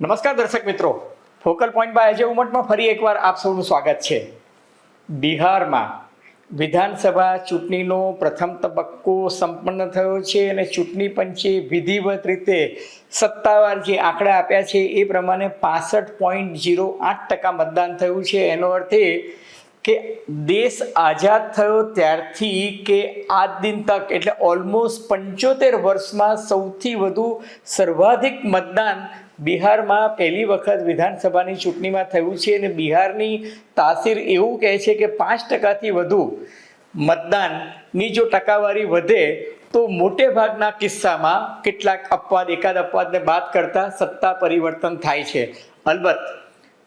નમસ્કાર દર્શક મિત્રો. ફોકલ પોઈન્ટ બાય અજય ઉમટમાં ફરી એકવાર આપ સૌનું સ્વાગત છે. બિહારમાં વિધાનસભા ચૂંટણીનો પ્રથમ તબક્કો સંપન્ન થયો છે અને ચૂંટણી પંચે વિધિવત રીતે સત્તાવાર જે આંકડા આપ્યા છે એ પ્રમાણે પાસઠ પોઈન્ટ જીરો આઠ ટકા મતદાન થયું છે. એનો અર્થ એ કે દેશ આઝાદ થયો ત્યારથી કે આજ દિન તક એટલે ઓલમોસ્ટ પંચોતેર વર્ષમાં સૌથી વધુ સર્વાધિક મતદાન બિહારમાં પહેલી વખત વિધાનસભાની ચૂંટણીમાં થયું છે અને બિહારની તાસીર એવું કહે છે કે પાંચ ટકાથી વધુ મતદાનની જો ટકાવારી વધે, તો મોટે ભાગના કિસ્સામાં કેટલાક અપવાદ, એકાદ અપવાદને બાદ કરતા સત્તા પરિવર્તન થાય છે. અલબત્ત,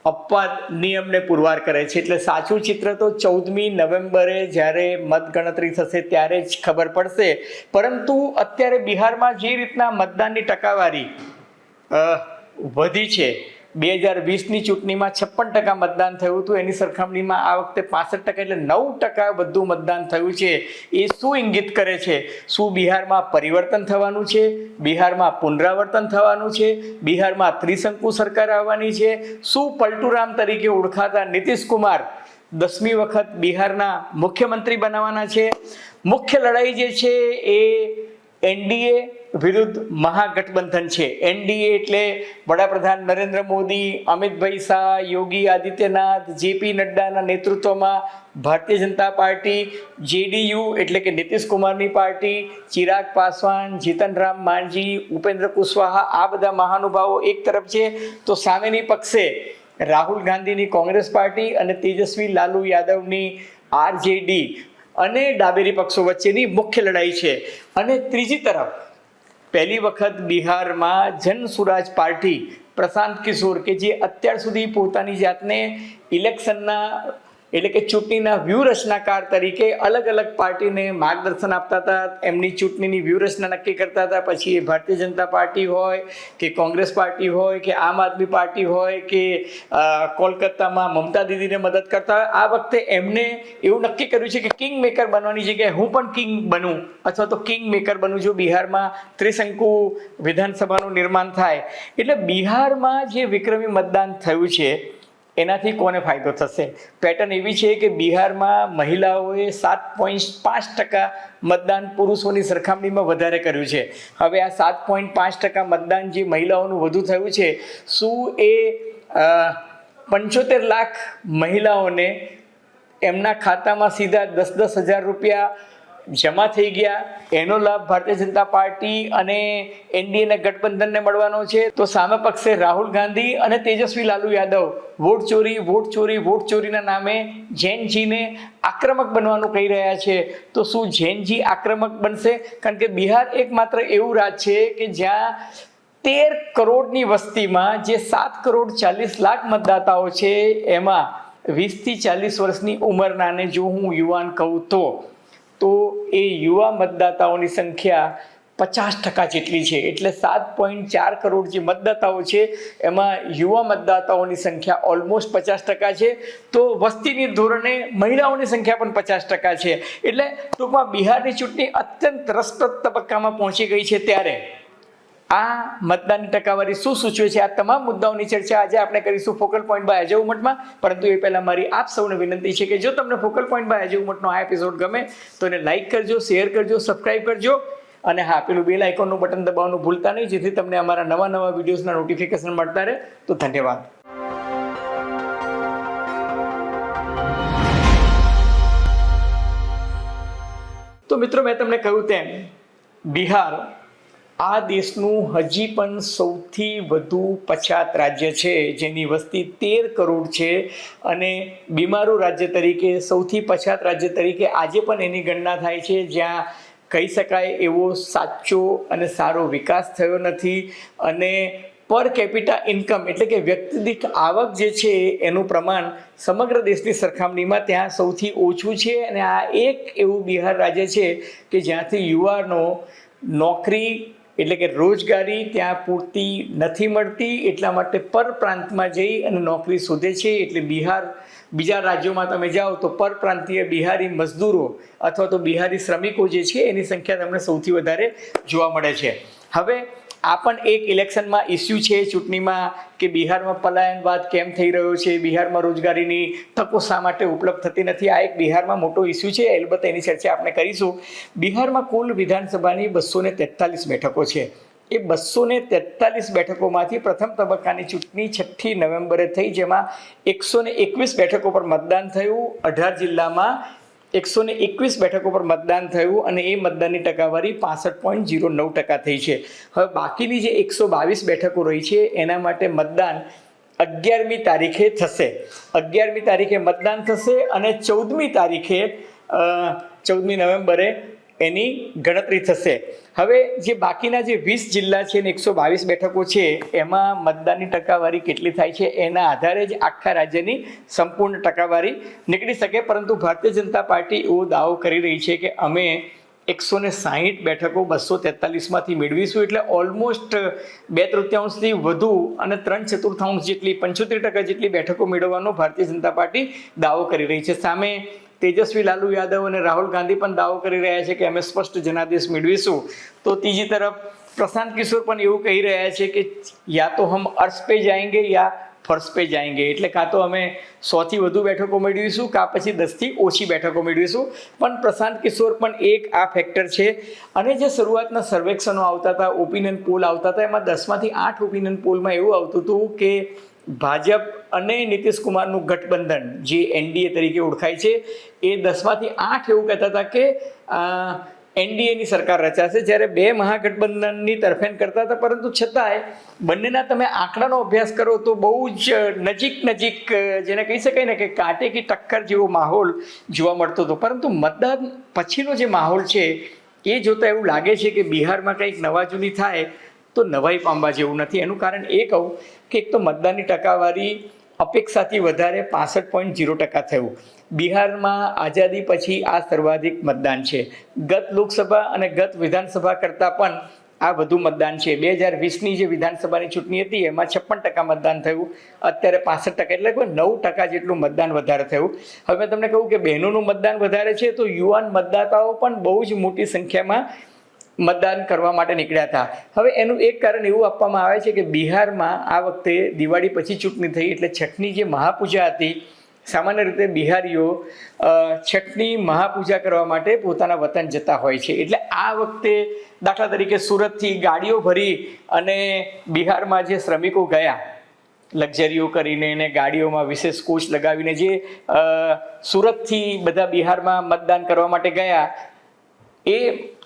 અપવાદ નિયમને પુરવાર કરે છે. એટલે સાચું ચિત્ર તો ચૌદમી નવેમ્બરે જ્યારે મતગણતરી થશે ત્યારે જ ખબર પડશે. પરંતુ અત્યારે બિહારમાં જે રીતના મતદાનની ટકાવારી વધી છે. બે હજાર વીસની ચૂંટણીમાં છપ્પન ટકા મતદાન થયું હતું. એની સરખામણીમાં આ વખતે પાસઠ ટકા એટલે નવ ટકા વધુ મતદાન થયું છે. એ શું ઇંગિત કરે છે? શું બિહારમાં પરિવર્તન થવાનું છે? બિહારમાં પુનરાવર્તન થવાનું છે? બિહારમાં ત્રિશંકુ સરકાર આવવાની છે? શું પલટુરામ તરીકે ઓળખાતા નીતિશ કુમાર દસમી વખત બિહારના મુખ્યમંત્રી બનાવવાના છે? મુખ્ય લડાઈ જે છે એ એનડીએ વિરુદ્ધ મહાગઠબંધન છે. એનડીએ એટલે વડાપ્રધાન નરેન્દ્ર મોદી, અમિતભાઈ શાહ, યોગી આદિત્યનાથ, જેપી નડ્ડાના નેતૃત્વમાં ભારતીય જનતા પાર્ટી, જેડીયુ એટલે કે નીતિશ કુમારની પાર્ટી, ચિરાગ પાસવાન, જીતનરામ માંઝી, ઉપેન્દ્ર કુશવાહા, આ બધા મહાનુભાવો એક તરફ છે. તો સામેની પક્ષે રાહુલ ગાંધીની કોંગ્રેસ પાર્ટી અને તેજસ્વી લાલુ યાદવની આરજેડી અને ડાબેરી પક્ષો વચ્ચેની મુખ્ય લડાઈ છે. અને ત્રીજી તરફ, પહેલી વખત બિહારમાં જન સુરાજ પાર્ટી પ્રશાંત કિશોર કે જે અત્યાર સુધી પોતાની જાતને ઇલેક્શનના એટલે કે ચૂંટણીના વ્યૂહરચનાકાર તરીકે અલગ અલગ પાર્ટીને માર્ગદર્શન આપતા હતા. એમની ચૂંટણીની વ્યૂહરચના નક્કી કરતા હતા. પછી એ ભારતીય જનતા પાર્ટી હોય કે કોંગ્રેસ પાર્ટી હોય કે આમ આદમી પાર્ટી હોય કે કોલકાતામાં મમતા દીદીને મદદ કરતા હોય. આ વખતે એમને એવું નક્કી કર્યું છે કે કિંગ મેકર બનવાની જગ્યાએ હું પણ કિંગ બનું અથવા તો કિંગ મેકર બનું જો બિહારમાં ત્રિશંકુ વિધાનસભાનું નિર્માણ થાય. એટલે બિહારમાં જે વિક્રમી મતદાન થયું છે એનાથી કોને ફાયદો થશે? પેટર્ન એવી છે કે બિહારમાં મહિલાઓએ સાત પોઈન્ટ પાંચ ટકા મતદાન પુરુષોની સરખામણીમાં વધારે કર્યું છે. હવે આ સાત પોઈન્ટ પાંચ ટકા મતદાન જે મહિલાઓનું વધુ થયું છે, શું એ પંચોતેર લાખ મહિલાઓને એમના ખાતામાં સીધા દસ દસ હજાર રૂપિયા જમા થઈ ગયા. એનો લાભ ભારતીય જનતા પાર્ટી અને એનડીએના ગઠબંધનને મળવાનો છે. તો સામે પક્ષે રાહુલ ગાંધી અને તેજસ્વી લાલુ યાદવ વોટ ચોરી વોટ ચોરી, વોટ ચોરીના નામે જૈનજીને આક્રમક બનવાનું કહી રહ્યા છે. તો શું જૈનજી આક્રમક બનશે? કારણ કે બિહાર એકમાત્ર એવું રાજ છે કે જ્યાં તેર કરોડની વસ્તીમાં જે સાત કરોડ ચાલીસ લાખ મતદાતાઓ છે, એમાં વીસથી ચાલીસ વર્ષની ઉંમરનાને જો હું યુવાન કહું તો. તો એ યુવા મતદાતાઓની સંખ્યા પચાસ ટકા જેટલી છે. એટલે સાત પોઈન્ટ ચાર કરોડ જે મતદાતાઓ છે, એમાં યુવા મતદાતાઓની સંખ્યા ઓલમોસ્ટ પચાસ ટકા છે. તો વસ્તીની ધોરણે મહિલાઓની સંખ્યા પણ પચાસ ટકા છે. એટલે ટૂંકમાં બિહારની ચૂંટણી અત્યંત રસપ્રદ તબક્કામાં પહોંચી ગઈ છે ત્યારે. આ મતદાનની ટકાવારી શું સૂચવે છે? આ તમામ મુદ્દાઓની ચર્ચા આજે આપણે કરીશું ફોકલ પોઈન્ટ બાય અજય ઉમટમાં. પરંતુ એ પહેલાં મારી આપ સૌને વિનંતી છે કે જો તમને ફોકલ પોઈન્ટ બાય અજય ઉમટનો આ એપિસોડ ગમે, તો એને લાઇક કરજો શેર કરજો સબસ્ક્રાઇબ કરજો. અને હા, પેલું બેલ આઇકોનનું બટન દબાવવાનું ભૂલતા નહીં, જેથી તમને અમારા નવા નવા વિડીયોઝના નોટિફિકેશન મળતા રહે. તો ધન્યવાદ. તો મિત્રો, મેં તમને કહ્યું તેમ, બિહાર આ દેશનું હજી પણ સૌથી વધુ પછાત રાજ્ય છે, જેની વસ્તી તેર કરોડ છે અને બીમારું રાજ્ય તરીકે, સૌથી પછાત રાજ્ય તરીકે આજે પણ એની ગણના થાય છે. જ્યાં કહી શકાય એવો સાચો અને સારો વિકાસ થયો નથી અને પર કેપિટા ઇન્કમ એટલે કે વ્યક્તિ આવક જે છે એનું પ્રમાણ સમગ્ર દેશની સરખામણીમાં ત્યાં સૌથી ઓછું છે અને આ એક એવું બિહાર રાજ્ય છે કે જ્યાંથી યુવાનો નોકરી એટલે કે રોજગારી ત્યાં પૂરતી નથી મળતી, એટલા માટે પરપ્રાંતમાં જઈ અને નોકરી શોધે છે. એટલે બિહાર, બીજા રાજ્યોમાં તમે જાઓ તો પરપ્રાંતીય બિહારી મજદૂરો અથવા તો બિહારી શ્રમિકો જે છે, એની સંખ્યા તમને સૌથી વધારે જોવા મળે છે. હવે આ પણ એક ઇલેક્શનમાં ઇસ્યુ છે ચૂંટણીમાં કે બિહારમાં પલાયનવાદ કેમ થઈ રહ્યો છે? બિહારમાં રોજગારીની તકો શા માટે ઉપલબ્ધ થતી નથી? આ એક બિહારમાં મોટો ઇસ્યુ છે. અલબત્ત એની ચર્ચા આપણે કરીશું. બિહારમાં કુલ વિધાનસભાની બસો ને તેતાલીસ બેઠકો છે. એ બસો ને તેતાલીસ બેઠકોમાંથી પ્રથમ તબક્કાની ચૂંટણી છઠ્ઠી નવેમ્બરે થઈ, જેમાં એકસો ને એકવીસ બેઠકો પર મતદાન થયું. અઢાર જિલ્લામાં એકસો ને એકવીસ બેઠકો પર મતદાન થયું અને એ મતદાનની ટકાવારી પાસઠ પોઈન્ટ જીરો નવ ટકા થઈ છે. હવે બાકીની જે એકસો બાવીસ બેઠકો રહી છે, એના માટે મતદાન અગિયારમી તારીખે થશે. અગિયારમી તારીખે મતદાન થશે અને ચૌદમી તારીખે ચૌદમી નવેમ્બરે એની ગણતરી થશે. હવે જે બાકીના જે વીસ જિલ્લા છે ને એકસો બાવીસ બેઠકો છે, એમાં મતદાનની ટકાવારી કેટલી થાય છે, એના આધારે જ આખા રાજ્યની સંપૂર્ણ ટકાવારી નીકળી શકે. પરંતુ ભારતીય જનતા પાર્ટી એવો દાવો કરી રહી છે કે અમે એકસો ને સાહીઠ બેઠકો બસો તેતાલીસમાંથી મેળવીશું. એટલે ઓલમોસ્ટ બે તૃતીયાંશથી વધુ અને ત્રણ ચતુર્થાંશ જેટલી, પંચોતેર ટકા જેટલી બેઠકો મેળવવાનો ભારતીય જનતા પાર્ટી દાવો કરી રહી છે. સામે તેજસ્વી લાલુ યાદવ અને રાહુલ ગાંધી પણ દાવો કરી રહ્યા છે કે અમે સ્પષ્ટ જનાદેશ મેળવીશું. તો ત્રીજી તરફ પ્રશાંત કિશોર પણ એવું કહી રહ્યા છે કે યા તો હમ અર્શ પે જાયંગે યા ફર્શ પે જાયંગે. એટલે કાં તો અમે સોથી વધુ બેઠકો મેળવીશું, કાં પછી દસથી ઓછી બેઠકો મેળવીશું. પણ પ્રશાંત કિશોર પણ એક આ ફેક્ટર છે. અને જે શરૂઆતના સર્વેક્ષણો આવતા હતા ઓપિનિયન પોલ આવતા હતા, એમાં દસમાંથી આઠ ઓપિનિયન પોલમાં એવું આવતું હતું કે ભાજપ અને નીતિશ કુમારનું ગઠબંધન, જે એનડીએ તરીકે ઓળખાય છે, એ દસમાંથી આઠ એવું કહેતા હતા કે એનડીએની સરકાર રચાશે જ્યારે બે મહાગઠબંધનની તરફેણ કરતા હતા, પરંતુ છતાંય બંનેના તમે આંકડાનો અભ્યાસ કરો તો બહુ જ નજીક નજીક જેને કહી શકાય ને કે કાંટે કી ટક્કર જેવો માહોલ જોવા મળતો હતો. પરંતુ મતદાન પછીનો જે માહોલ છે, એ જોતાં એવું લાગે છે કે બિહારમાં કંઈક નવા જૂની થાય, તો નવાઈ પામવા જેવું નથી. એનું કારણ એ કહું કે એક તો મતદાનની ટકાવારી અપેક્ષાથી વધારે પાસઠ પોઈન્ટ જીરો ટકા થયું. બિહારમાં આઝાદી પછી આ સર્વાધિક મતદાન છે. ગત લોકસભા અને ગત વિધાનસભા કરતાં પણ આ વધુ મતદાન છે. બે હજાર વીસની જે વિધાનસભાની ચૂંટણી હતી, એમાં છપ્પન ટકા મતદાન થયું. અત્યારે પાસઠ ટકા એટલે કોઈ નવ ટકા જેટલું મતદાન વધારે થયું. હવે તમને કહું કે બહેનોનું મતદાન વધારે છે, તો યુવાન મતદાતાઓ પણ બહુ જ મોટી સંખ્યામાં મતદાન કરવા માટે નીકળ્યા હતા. હવે એનું એક કારણ એવું આપવામાં આવે છે કે બિહારમાં આ વખતે દિવાળી પછી ચૂંટણી થઈ એટલે છઠની જે મહાપૂજા હતી, સામાન્ય રીતે બિહારીઓ છઠની મહાપૂજા કરવા માટે પોતાના વતન જતા હોય છે. એટલે આ વખતે દાખલા તરીકે સુરતથી ગાડીઓ ભરી અને બિહારમાં જે શ્રમિકો ગયા, લક્ઝરીઓ કરીને એને ગાડીઓમાં વિશેષ કોચ લગાવીને જે સુરતથી બધા બિહારમાં મતદાન કરવા માટે ગયા, એ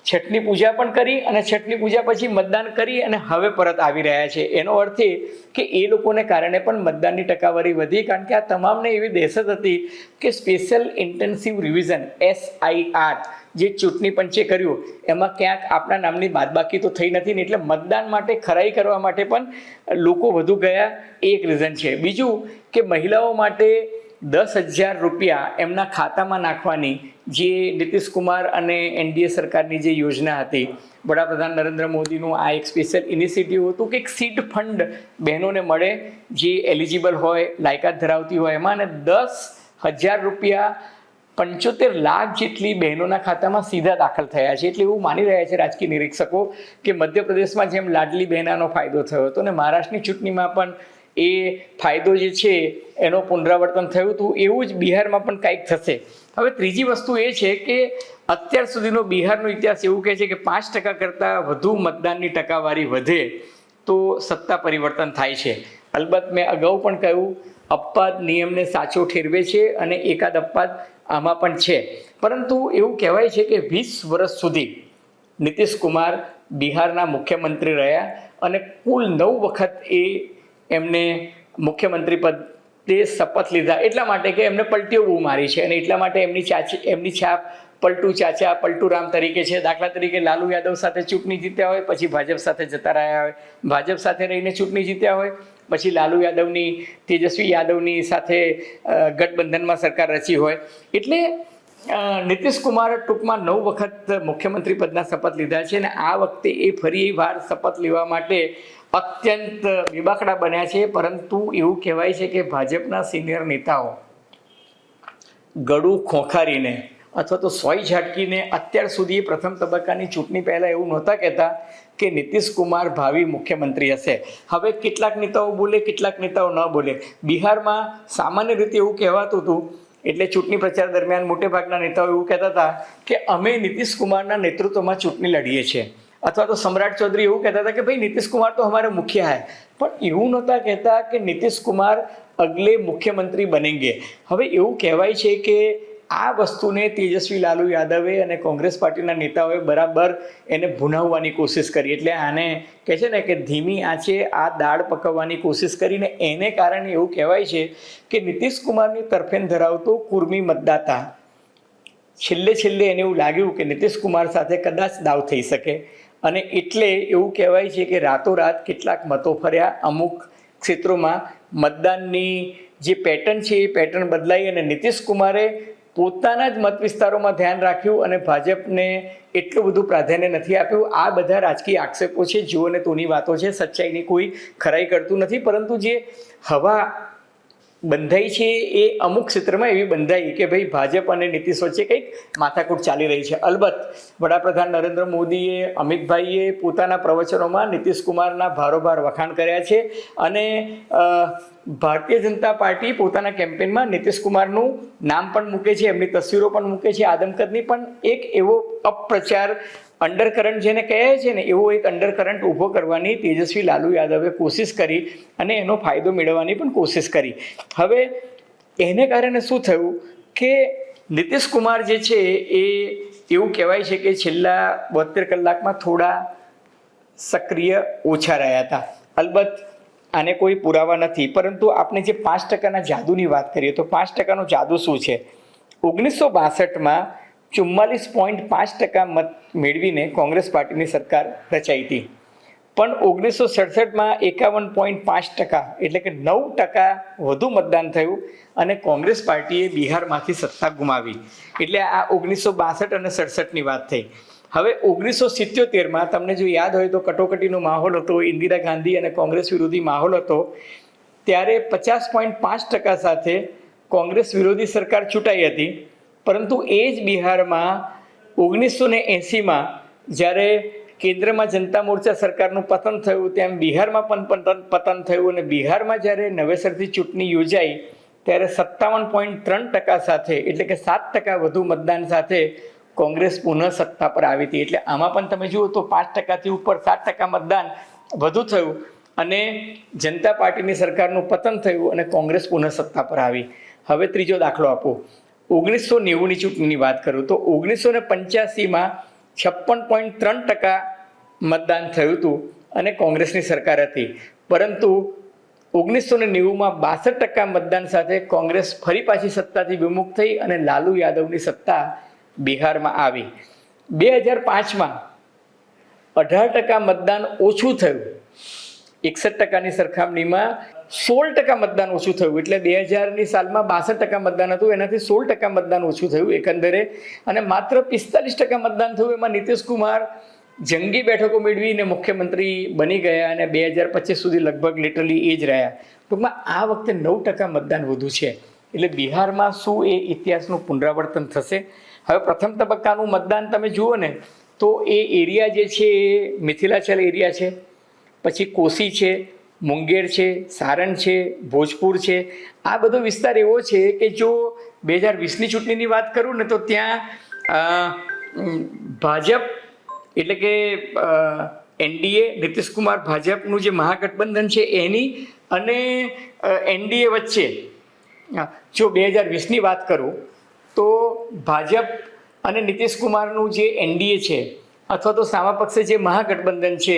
છઠની પૂજા પણ કરી અને છઠની પૂજા પછી મતદાન કરી અને હવે પરત આવી રહ્યા છે. એનો અર્થ એ કે એ લોકોને કારણે પણ મતદાનની ટકાવારી વધી કારણ કે આ તમામને એવી દહેશત હતી કે સ્પેશિયલ ઇન્ટેન્સિવ રિવિઝન, એસઆઈઆર, જે ચૂંટણી પંચે કર્યું, એમાં ક્યાંક આપણા નામની બાદબાકી તો થઈ નથી ને એટલે મતદાન માટે ખરાઈ કરવા માટે પણ લોકો વધુ ગયા. એક રીઝન છે. બીજું કે મહિલાઓ માટે દસ હજાર રૂપિયા એમના ખાતામાં નાખવાની જે નીતિશકુમાર અને એનડીએ સરકારની જે યોજના હતી. વડાપ્રધાન નરેન્દ્ર મોદીનું આ એક સ્પેશિયલ ઇનિશિયેટિવ હતું કે સીડ ફંડ બહેનોને મળે, જે એલિજિબલ હોય, લાયકાત ધરાવતી હોય. એમાં અને દસ હજાર રૂપિયા પંચોતેર લાખ જેટલી બહેનોના ખાતામાં સીધા દાખલ થયા છે. એટલે એવું માની રહ્યા છે રાજકીય નિરીક્ષકો કે મધ્યપ્રદેશમાં જેમ લાડલી બહેનાનો ફાયદો થયો હતો અને મહારાષ્ટ્રની ચૂંટણીમાં પણ એ ફાયદો જે છે એનો પુનરાવર્તન થયું હતું, એવું જ બિહારમાં પણ કંઈક થશે. હવે ત્રીજી વસ્તુ એ છે કે અત્યાર સુધીનો બિહારનો ઇતિહાસ એવું કહે છે કે પાંચ ટકા કરતાં વધુ મતદાનની ટકાવારી વધે તો સત્તા પરિવર્તન થાય છે. અલબત્ત મેં અગાઉ પણ કહ્યું, અપવાદ નિયમને સાચો ઠેરવે છે અને એકાદ અપવાદ આમાં પણ છે. પરંતુ એવું કહેવાય છે કે વીસ વર્ષ સુધી નીતિશ કુમાર બિહારના મુખ્યમંત્રી રહ્યા અને કુલ નવ વખત એ એમને મુખ્યમંત્રી પદ તે શપથ લીધા. એટલા માટે કે એમને પલટીઓ બહુ મારી છે અને એટલા માટે એમની ચાચી, એમની છાપ, પલટુ ચાચા, પલટુ રામ તરીકે છે. દાખલા તરીકે લાલુ યાદવ સાથે ચૂંટણી જીત્યા હોય, પછી ભાજપ સાથે જતા રહ્યા હોય. ભાજપ સાથે રહીને ચૂંટણી જીત્યા હોય, પછી લાલુ યાદવની, તેજસ્વી યાદવની સાથે ગઠબંધનમાં સરકાર રચી હોય. એટલે નીતિશ કુમાર ટૂંકમાં નવ વખત મુખ્યમંત્રી પદના શપથ લીધા છે અને આ વખતે એ ફરી વાર શપથ લેવા માટે અત્યંત બેબાકડા બન્યા છે, પરંતુ એવું કહેવાય છે કે ભાજપના સિનિયર નેતાઓ ગળું ખોખારીને અથવા તો સોય ઝાટકીને અત્યાર સુધી પ્રથમ તબક્કાની ચૂંટણી પહેલાં એવું નહોતા કહેતા કે કુમાર ભાવિ મુખ્યમંત્રી હશે. હવે કેટલાક નેતાઓ બોલે, કેટલાક નેતાઓ ન બોલે. બિહારમાં સામાન્ય રીતે એવું કહેવાતું હતું, એટલે ચૂંટણી પ્રચાર દરમિયાન મોટેભાગના નેતાઓ એવું કહેતા હતા કે અમે કુમારના નેતૃત્વમાં ચૂંટણી લડીએ છીએ. અથવા તો સમ્રાટ ચૌધરી એવું કહેતા હતા કે ભાઈ નીતિશ કુમાર તો અમારે મુખ્ય હૈ. પણ એવું નહોતા કહેતા કે નીતિશ કુમાર અગલે મુખ્યમંત્રી બનેંગે. હવે એવું કહેવાય છે કે આ વસ્તુને તેજસ્વી લાલુ યાદવે અને કોંગ્રેસ પાર્ટીના નેતાઓએ બરાબર એને ભૂનાવવાની કોશિશ કરી. એટલે આને કહે છે ને કે ધીમી આંચે આ દાળ પકવવાની કોશિશ કરીને એને કારણે એવું કહેવાય છે કે નીતિશ કુમારની તરફેણ ધરાવતો કુર્મી મતદાતા છેલ્લે છેલ્લે એને એવું લાગ્યું કે નીતિશ કુમાર સાથે કદાચ દાવ થઈ શકે. અને એટલે એવું કહેવાય છે કે રાતોરાત કેટલાક મતો ફર્યા. અમુક ક્ષેત્રોમાં મતદાનની જે પેટર્ન છે એ પેટર્ન બદલાઈ અને નીતિશ કુમારે પોતાના જ મત વિસ્તારોમાં ધ્યાન રાખ્યું અને ભાજપને એટલું બધું પ્રાધાન્ય નથી આપ્યું. આ બધા રાજકીય આક્ષેપો છે. જુઓ ને તોની વાતો છે. સચ્ચાઈની કોઈ ખરાઈ કરતું નથી. પરંતુ જે હવા બંધાઈ છે એ અમુક ક્ષેત્રમાં એવી બંધાઈ કે ભાઈ ભાજપ અને નીતિશ વચ્ચે કંઈક માથાકૂટ ચાલી રહી છે. અલબત્ત વડાપ્રધાન નરેન્દ્ર મોદીએ, અમિતભાઈએ પોતાના પ્રવચનોમાં નીતિશ કુમારના ભારોભાર વખાણ કર્યા છે અને ભારતીય જનતા પાર્ટી પોતાના કેમ્પેનમાં નીતિશ કુમારનું નામ પણ મૂકે છે, એમની તસવીરો પણ મૂકે છે, આદમકદની પણ એક એવો અપપ્રચાર અંડરકરન્ટ જેને કહે છે ને, એવો એક અંડરકરન્ટ ઊભો કરવાની તેજસ્વી લાલુ યાદવે કોશિશ કરી અને એનો ફાયદો મેળવવાની પણ કોશિશ કરી. હવે એને કારણે શું થયું કે નીતિશ કુમાર જે છે એ એવું કહેવાય છે કે છેલ્લા બોતેર કલાકમાં થોડા સક્રિય ઓછા રહ્યા હતા. અલબત્ત આને કોઈ પુરાવા નથી, પરંતુ આપણે જે પાંચ ટકાના જાદુની વાત કરીએ તો પાંચ ટકાનો જાદુ શું છે? ઓગણીસો બાસઠમાં ચુમ્માલીસ પોઈન્ટ પાંચ ટકા મત મેળવીને કોંગ્રેસ પાર્ટીની સરકાર રચાઈ હતી. પણ ઓગણીસો સડસઠમાં એકાવન પોઈન્ટ પાંચ ટકા એટલે કે નવ ટકા વધુ મતદાન થયું અને કોંગ્રેસ પાર્ટીએ બિહારમાંથી સત્તા ગુમાવી. એટલે આ ઓગણીસો બાસઠ અને સડસઠની વાત થઈ. હવે ઓગણીસો સિત્યોતેરમાં તમને જો યાદ હોય તો કટોકટીનો માહોલ હતો, ઇન્દિરા ગાંધી અને કોંગ્રેસ વિરોધી માહોલ હતો. ત્યારે પચાસ પોઈન્ટ પાંચ ટકા સાથે કોંગ્રેસ વિરોધી સરકાર ચૂંટાઈ હતી. પરંતુ એ જ બિહારમાં ઓગણીસો ને એંસીમાં જ્યારે કેન્દ્રમાં જનતા મોરચા સરકારનું પતન થયું, તેમ બિહારમાં પણ પતન પતન થયું અને બિહારમાં જ્યારે નવેસરથી ચૂંટણી યોજાઈ, ત્યારે સત્તાવન પોઈન્ટ ત્રણ ટકા સાથે, એટલે કે સાત ટકા વધુ મતદાન સાથે કોંગ્રેસ પુનઃ સત્તા પર આવી હતી. એટલે આમાં પણ તમે જુઓ તો પાંચ ટકાથી ઉપર સાત ટકા મતદાન વધુ થયું અને જનતા પાર્ટીની સરકારનું પતન થયું અને કોંગ્રેસ પુનઃ સત્તા પર આવી. હવે ત્રીજો દાખલો આપો. ઓગણીસો નેવુંની ચૂંટણીની વાત કરું તો ઓગણીસો ને પંચ્યાસીમાં છપ્પન પોઈન્ટ ત્રણ ટકા મતદાન થયું હતું અને કોંગ્રેસની સરકાર હતી. પરંતુ ઓગણીસો ને નેવુંમાં બાસઠ ટકા મતદાન સાથે કોંગ્રેસ ફરી પાછી સત્તાથી વિમુખ થઈ અને લાલુ યાદવની સત્તા બિહારમાં આવી. બે હજાર પાંચમાં અઢાર ટકા મતદાન ઓછું થયું. એકસઠ ટકાની સરખામણીમાં સોળ ટકા મતદાન ઓછું થયું. એટલે બે હજારની સાલમાં બાસઠ ટકા મતદાન હતું. એનાથી સોળ ટકા મતદાન ઓછું થયું એકંદરે. અને માત્ર પિસ્તાલીસ ટકા મતદાન થયું એમાં નીતિશકુમાર જંગી બેઠકો મેળવીને મુખ્યમંત્રી બની ગયા અને બે હજાર પચીસ સુધી લગભગ લિટરલી એ જ રહ્યા. ટૂંકમાં આ વખતે નવ ટકા મતદાન વધુ છે. એટલે બિહારમાં શું એ ઇતિહાસનું પુનરાવર્તન થશે? હવે પ્રથમ તબક્કાનું મતદાન તમે જુઓ ને, તો એ એરિયા જે છે એ મિથિલાચલ એરિયા છે. પછી કોસી છે. મુંગેર છે, સારણ છે, ભોજપુર છે. આ બધો વિસ્તાર એવો છે કે જો બે હજાર વીસની ચૂંટણીની વાત કરું ને તો ત્યાં ભાજપ એટલે કે એનડીએ નીતિશ કુમાર ભાજપનું જે મહાગઠબંધન છે એની અને એનડીએ વચ્ચે. જો બે હજાર વીસની વાત કરું, તો ભાજપ અને નીતિશ કુમારનું જે એનડીએ છે અથવા તો સામા પક્ષે જે મહાગઠબંધન છે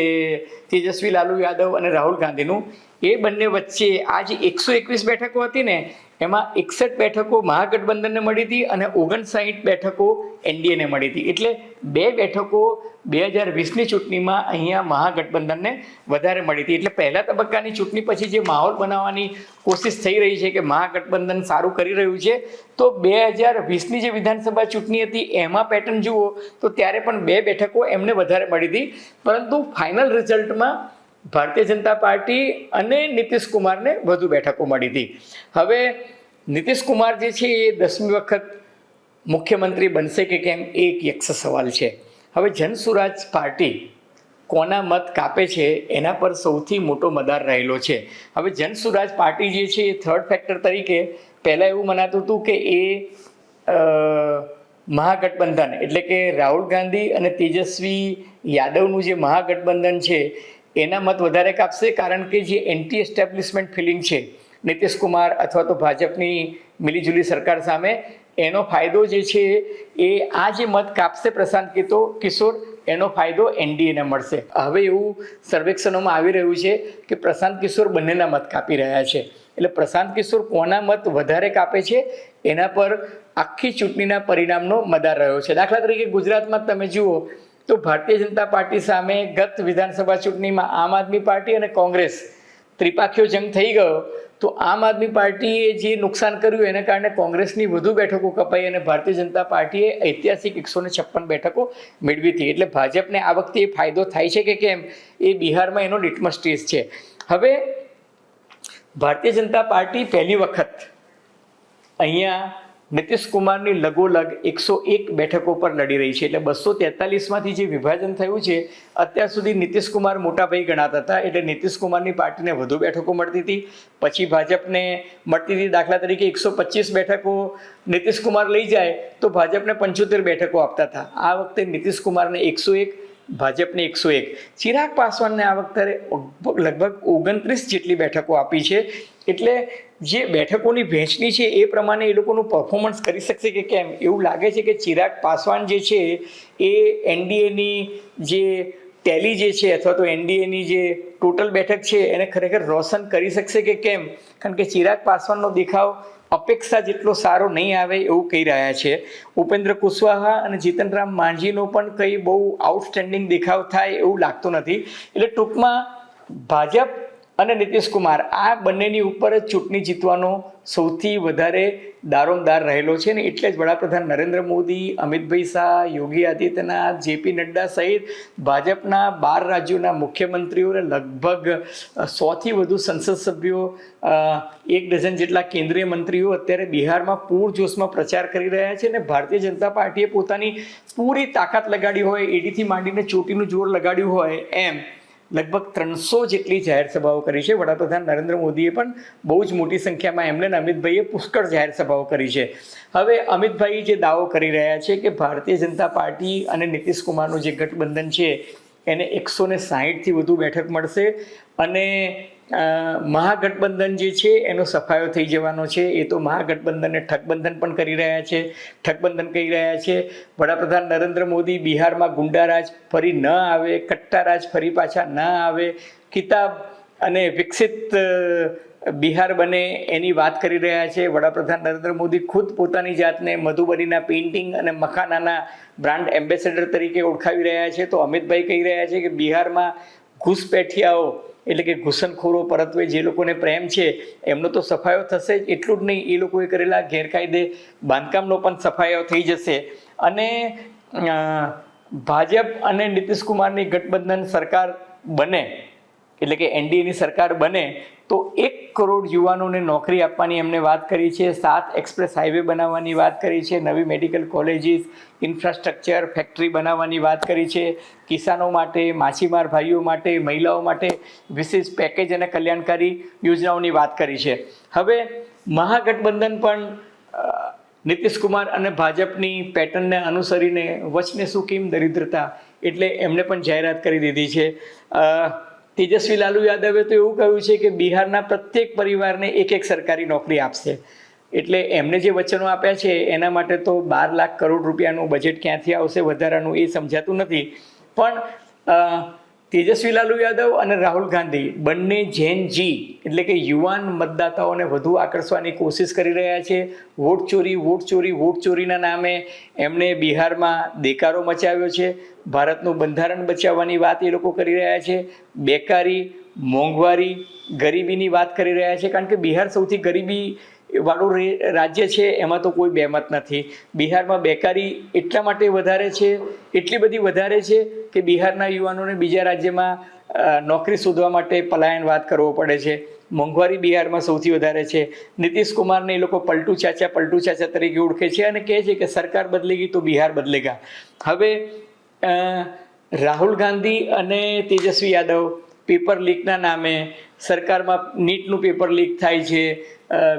તેજસ્વી લાલુ યાદવ અને રાહુલ ગાંધીનું એ બંને વચ્ચે આ જે એકસો એકવીસ બેઠકો હતી ને, એમાં એકસઠ બેઠકો મહાગઠબંધનને મળી હતી અને ઓગણસાઠ બેઠકો એનડીએને મળી હતી. એટલે બે બેઠકો બે હજાર વીસની ચૂંટણીમાં અહીંયા મહાગઠબંધનને વધારે મળી હતી. એટલે પહેલા તબક્કાની ચૂંટણી પછી જે માહોલ બનાવવાની કોશિશ થઈ રહી છે કે મહાગઠબંધન સારું કરી રહ્યું છે, તો બે હજાર વીસની જે વિધાનસભા ચૂંટણી હતી, એમાં પેટર્ન જુઓ તો ત્યારે પણ બે બેઠકો એમને વધારે મળી હતી. પરંતુ ફાઇનલ રિઝલ્ટમાં ભારતીય જનતા પાર્ટી અને નીતિશ કુમારને વધુ બેઠકો મળી હતી. હવે નીતિશ કુમાર જે છે એ દસમી વખત મુખ્યમંત્રી બનશે કે કેમ એક યક્ષ સવાલ છે. હવે જનસુરાજ પાર્ટી કોના મત કાપે છે એના પર સૌથી મોટો મદાર રહેલો છે. હવે જન સુરાજ પાર્ટી જે છે એ થર્ડ ફેક્ટર તરીકે પહેલાં એવું મનાતું હતું કે એ મહાગઠબંધન એટલે કે રાહુલ ગાંધી અને તેજસ્વી યાદવનું જે મહાગઠબંધન છે એના મત વધારે કાપશે કારણ કે જે એન્ટી એસ્ટેબ્લિશમેન્ટ ફિલિંગ છે, નીતિશ કુમાર અથવા તો ભાજપની મિલીજુલી સરકાર સામે, એનો ફાયદો જે છે એ આ જે મત કાપશે પ્રશાંત કિતો કિશોર, એનો ફાયદો એનડીએને મળશે. હવે એવું સર્વેક્ષણોમાં આવી રહ્યું છે કે પ્રશાંત કિશોર બંનેના મત કાપી રહ્યા છે. એટલે પ્રશાંત કિશોર કોના મત વધારે કાપે છે, એના પર આખી ચૂંટણીના પરિણામનો મદાર રહ્યો છે. દાખલા તરીકે ગુજરાતમાં તમે જુઓ તો ભારતીય જનતા પાર્ટી સામે ગત વિધાનસભા ચૂંટણીમાં આમ આદમી પાર્ટી અને કોંગ્રેસ ત્રિપાખીયો જંગ થઈ ગયો, તો આમ આદમી પાર્ટીએ જે નુકસાન કર્યું એના કારણે કોંગ્રેસની વધુ બેઠકો કપાઈ અને ભારતીય જનતા પાર્ટીએ ઐતિહાસિક એકસો છપ્પન બેઠકો મેળવી હતી. એટલે ભાજપને આ વખતે એ ફાયદો થાય છે કે કેમ? એ બિહારમાં એનો લિટમસ ટેસ્ટ છે. હવે ભારતીય જનતા પાર્ટી પહેલી વખત અહીંયા નીતિશ કુમારની લગોલગ એકસો એક બેઠકો પર લડી રહી છે. એટલે બસો તેતાલીસમાંથી જે વિભાજન થયું છે, અત્યાર સુધી નીતિશ કુમાર મોટાભાઈ ગણાતા હતા. એટલે નીતિશ કુમારની પાર્ટીને વધુ બેઠકો મળતી હતી. પછી ભાજપને મળતી હતી દાખલા તરીકે એકસો પચીસ બેઠકો નીતિશ કુમાર લઈ જાય, તો ભાજપને પંચોતેર બેઠકો આપતા હતા. આ વખતે નીતિશ કુમારને એકસો એક, ભાજપને એકસો એક. ચિરાગ પાસવાનને આ વખતે લગભગ ઓગણત્રીસ જેટલી બેઠકો આપી છે. એટલે જે બેઠકોની વહેંચણી છે એ પ્રમાણે એ લોકોનું પરફોર્મન્સ કરી શકશે કે કેમ? એવું લાગે છે કે ચિરાગ પાસવાન જે છે એ એનડીએની જે ટેલી જે છે અથવા તો એનડીએની જે ટોટલ બેઠક છે એને ખરેખર રોશન કરી શકશે કે કેમ? કારણ કે ચિરાગ પાસવાનનો દેખાવ અપેક્ષા જેટલો સારો નહીં આવે એવું કહી રહ્યા છે. ઉપેન્દ્ર કુશવાહા અને જીતનરામ માંઝીનો પણ કંઈ બહુ આઉટસ્ટેન્ડિંગ દેખાવ થાય એવું લાગતું નથી. એટલે ટૂંકમાં ભાજપ અને નીતિશ કુમાર, આ બંનેની ઉપર જ ચૂંટણી જીતવાનો સૌથી વધારે દારોમદાર રહેલો છે ને એટલે જ વડાપ્રધાન નરેન્દ્ર મોદી, અમિતભાઈ શાહ, યોગી આદિત્યનાથ, જેપી નડ્ડા સહિત ભાજપના બાર રાજ્યોના મુખ્યમંત્રીઓને લગભગ સોથી વધુ સંસદ સભ્યો એક ડઝન જેટલા કેન્દ્રીય મંત્રીઓ અત્યારે બિહારમાં પૂરજોશમાં પ્રચાર કરી રહ્યા છે અને ભારતીય જનતા પાર્ટીએ પોતાની પૂરી તાકાત લગાડી હોય, એડીથી માંડીને ચોટીનું જોર લગાડ્યું હોય એમ લગભગ ત્રણસો જેટલી જાહેર સભાઓ કરી છે. વડાપ્રધાન નરેન્દ્ર મોદીએ પણ બહુ જ મોટી સંખ્યામાં એમને અને અમિતભાઈએ પુષ્કળ જાહેર સભાઓ કરી છે. હવે અમિતભાઈ જે દાવો કરી રહ્યા છે કે ભારતીય જનતા પાર્ટી અને નીતિશ કુમારનું જે ગઠબંધન છે, એને એકસો ને સાહીઠથી વધુ બેઠક મળશે. અને મહાગઠબંધન જે છે, એનો સફાયો થઈ જવાનો છે. એ તો મહાગઠબંધનને ઠગબંધન પણ કરી રહ્યા છે. ઠગબંધન કહી રહ્યા છે. વડાપ્રધાન નરેન્દ્ર મોદી બિહારમાં ગુંડારાજ ફરી ન આવે, કટ્ટારાજ ફરી પાછા ન આવે. કિતાબ અને વિકસિત બિહાર બને એની વાત કરી રહ્યા છે. વડાપ્રધાન નરેન્દ્ર મોદી ખુદ પોતાની જાતને મધુબનીના પેઇન્ટિંગ અને મખાનાના બ્રાન્ડ એમ્બેસેડર તરીકે ઓળખાવી રહ્યા છે. તો અમિતભાઈ કહી રહ્યા છે કે બિહારમાં ઘૂસપેઠિયાઓ એટલે કે ઘૂસણખોરો, પરત્વે જે લોકોને પ્રેમ છે, એમનો તો સફાયો થશે જ. એટલું જ નહીં, એ લોકોએ કરેલા ગેરકાયદે બાંધકામનો પણ સફાયો થઈ જશે. અને ભાજપ અને નીતિશ કુમારની ગઠબંધન સરકાર બને, એટલે કે એનડીએની સરકાર બને તો એક કરોડ યુવાનોને નોકરી આપવાની એમને વાત કરી છે, સાત એક્સપ્રેસ હાઈવે બનાવવાની વાત કરી છે, નવી મેડિકલ કોલેજીસ, ઇન્ફ્રાસ્ટ્રક્ચર, ફેક્ટરી બનાવવાની વાત કરી છે, કિસાનો માટે, માછીમાર ભાઈઓ માટે, મહિલાઓ માટે વિશેષ પેકેજ અને કલ્યાણકારી યોજનાઓની વાત કરી છે. હવે મહાગઠબંધન પણ નીતિશ કુમાર અને ભાજપની પેટર્નને અનુસરીને વચને શું કેમ દરિદ્રતા? એટલે એમણે પણ જાહેરાત કરી દીધી છે. તેજસ્વી લાલુ યાદવે તો એવું કહ્યું છે કે બિહારના પ્રત્યેક પરિવારને એક એક સરકારી નોકરી આપશે. એટલે એમને જે વચનો આપ્યા છે, એના માટે તો બાર લાખ કરોડ રૂપિયાનું બજેટ ક્યાંથી આવશે વધારાનું એ સમજાતું નથી. પણ તેજસ્વી લાલુ યાદવ અને રાહુલ ગાંધી બંને જેન જી એટલે કે યુવાન મતદાતાઓને વધુ આકર્ષવાની કોશિશ કરી રહ્યા છે. વોટ ચોરી વોટ ચોરી, વોટ ચોરીના નામે એમણે બિહારમાં દેકારો મચાવ્યો છે. ભારતનું બંધારણ બચાવવાની વાત એ લોકો કરી રહ્યા છે. બેકારી, મોંઘવારી, ગરીબીની વાત કરી રહ્યા છે. કારણ કે બિહાર સૌથી ગરીબી વાળું રાજ્ય છે, એમાં તો કોઈ બેમત નથી. બિહારમાં બેકારી એટલા માટે વધારે છે, એટલી બધી વધારે છે કે બિહારના યુવાનોને બીજા રાજ્યમાં નોકરી શોધવા માટે પલાયનવાદ કરવો પડે છે. મોંઘવારી બિહારમાં સૌથી વધારે છે. નીતિશ કુમારને એ લોકો પલટુ ચાચા પલટુ ચાચા તરીકે ઓળખે છે અને કહે છે કે સરકાર બદલેગી તો બિહાર બદલેગા. હવે રાહુલ ગાંધી અને તેજસ્વી યાદવ, પેપર લીકના નામે સરકારમાં નીટનું પેપર લીક થાય છે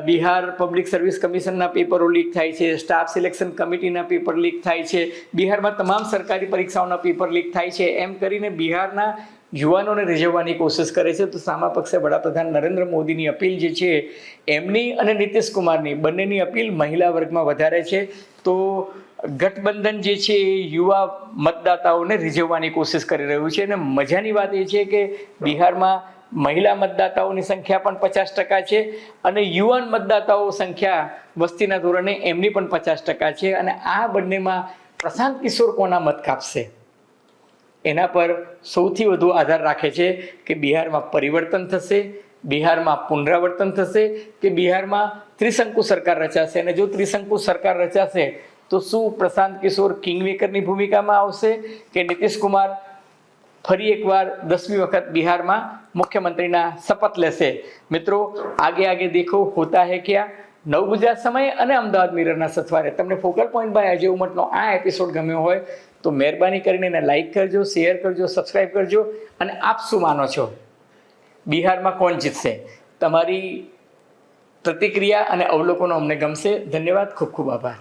બિહાર પબ્લિક સર્વિસ કમિશનના પેપરો લીક થાય છે, સ્ટાફ સિલેક્શન કમિટીના પેપર લીક થાય છે, બિહારમાં તમામ સરકારી પરીક્ષાઓના પેપર લીક થાય છે, એમ કરીને બિહારના યુવાનોને રીઝવવાની કોશિશ કરે છે. તો સામા પક્ષે વડાપ્રધાન નરેન્દ્ર મોદીની અપીલ જે છે, એમની અને નીતિશ કુમારની બંનેની અપીલ મહિલા વર્ગમાં વધારે છે. તો ગઠબંધન જે છે, એ યુવા મતદાતાઓને રીઝવવાની કોશિશ કરી રહ્યું છે અને મજાની વાત એ છે કે બિહારમાં મહિલા મતદાતાઓની સંખ્યા પણ પચાસ ટકા છે અને યુવાન મતદાતાઓ સંખ્યા વસ્તીના ધોરણે એમની પણ પચાસ ટકા છે અને આ બંનેમાં પ્રશાંત કિશોર કોના મત કાપશે? એના પર સૌથી વધુ આધાર રાખે છે કે બિહારમાં પરિવર્તન થશે, બિહારમાં પુનરાવર્તન થશે કે બિહારમાં ત્રિશંકુ સરકાર રચાશે? અને જો ત્રિશંકુ સરકાર રચાશે, તો શું પ્રશાંત કિશોર કિંગમેકરની ભૂમિકામાં આવશે કે નીતિશ કુમાર ફરી એકવાર દસમી વખત બિહારમાં મુખ્યમંત્રીના શપથ લેશે. મિત્રો, આગે આગે દેખો, હોતા હે ક્યાં? નવ ગુજરાત સમય અને અમદાવાદ મિરરના સથવારે. તમને ફોકલ પોઈન્ટ બાય અજય ઉમટનો આ એપિસોડ ગમ્યો હોય, તો મહેરબાની કરીને એને લાઈક કરજો શેર કરજો સબસ્ક્રાઈબ કરજો, અને આપ શું માનો છો? બિહારમાં કોણ જીતશે? તમારી પ્રતિક્રિયા અને અવલોકનો અમને ગમશે. ધન્યવાદ, ખૂબ ખૂબ આભાર.